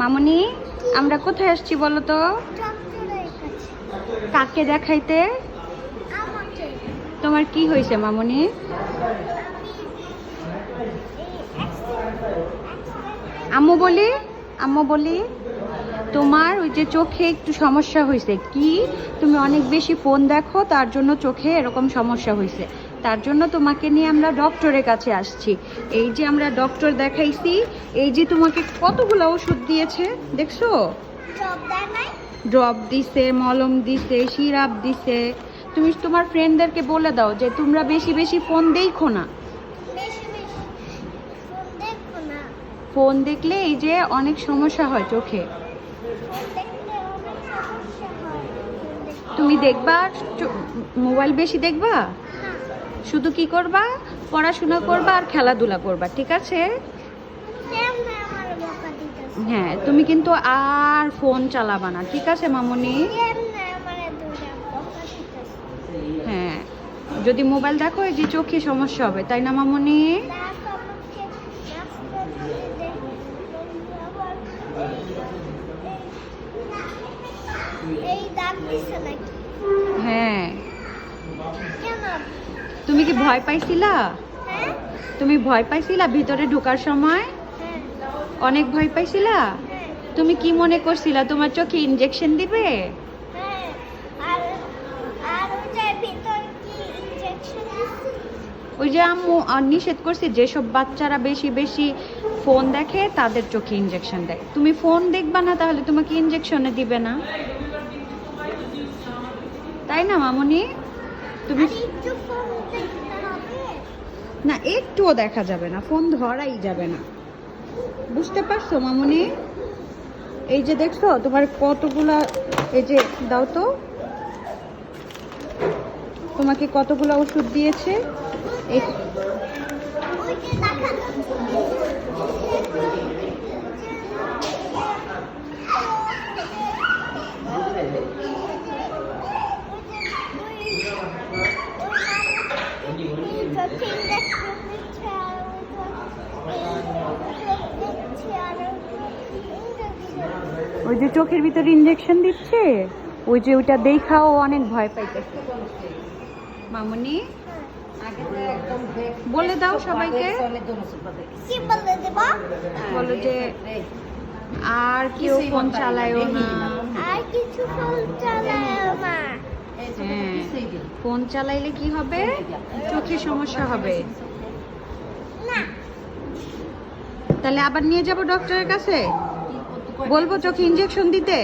মামুনি, আমরা কোথায় আসছি বলো তো? কাকে দেখাইতে? তোমার কি হয়েছে মামুনি? আম্মু বলি আম্মু বলি, তোমার ওই যে চোখে একটু সমস্যা হয়েছে। কি? তুমি অনেক বেশি ফোন দেখো, তার জন্য চোখে এরকম সমস্যা হয়েছে। তার জন্য তোমাকে নিয়ে আমরা ডক্টরের কাছে আসছি। এই যে আমরা ডক্টর দেখাইছি এই যে তোমাকে কতগুলো ওষুধ দিয়েছে দেখছ? ড্রপ দিছে মলম দিছে সিরাপ দিছে। তুমি তোমার ফ্রেন্ডদেরকে বলে দাও যে তোমরা বেশি বেশি ফোন দেখো না। ফোন না। ফোন দেখলে এই যে অনেক সমস্যা হয় চোখে। তুমি দেখবা মোবাইল বেশি দেখবা? শুধু কি করবা? পড়াশোনা করবা আর খেলাধুলা করবা, ঠিক আছে? হ্যাঁ তুমি কিন্তু আর ফোন চালাবা না, ঠিক আছে মামনি? হ্যাঁ যদি মোবাইল দেখো, এই যে চোখে সমস্যা হবে, তাই না মামনি? দাঁত আমাকে নাস্তা দিয়ে দেয় আবার এই- এই দাঁত দিছে নাকি হ্যাঁ কেন তুমি কি ভয় পাইছিলা? তুমি ভয় পাইছিলা ভিতরে ঢোকার সময়? অনেক ভয় পাইছিলা? তুমি কি মনে করছিলা তোমার চোখে ইনজেকশন দিবে? ওই যে আম্মু নিষেধ করছি যেসব বাচ্চারা বেশি বেশি ফোন দেখে, তাদের চোখে ইনজেকশন দেয়। তুমি ফোন দেখবা না, তাহলে তোমাকে ইনজেকশনে দিবে না। তাই না, মামুনি? তুমি না একটুও দেখা যাবে না ফোন ধরাই যাবে না। বুঝতে পারছ মামনি? এই যে দেখছ তোমার কতগুলা এই যে দাও তো। তোমাকে কতগুলা ওষুধ দিয়েছে? এই ওইটা দেখা ওই যে চোখের ভিতরে ইনজেকশন দিচ্ছে ওই যে ওইটা দেখাও অনেক ভয় পাইতেছে। মামুনি বলে দাও সবাইকে। বলে দেব? বলো যে আর কেউ ফোন চালায়ও না। আর কিছু ফোন চালায় না। হ্যাঁ ফোন চালাইলে কি হবে? চোখে সমস্যা হবে। না। তাহলে আবার নিয়ে যাব ডক্টরের কাছে? বলব চোখে ইঞ্জেকশন দিতে?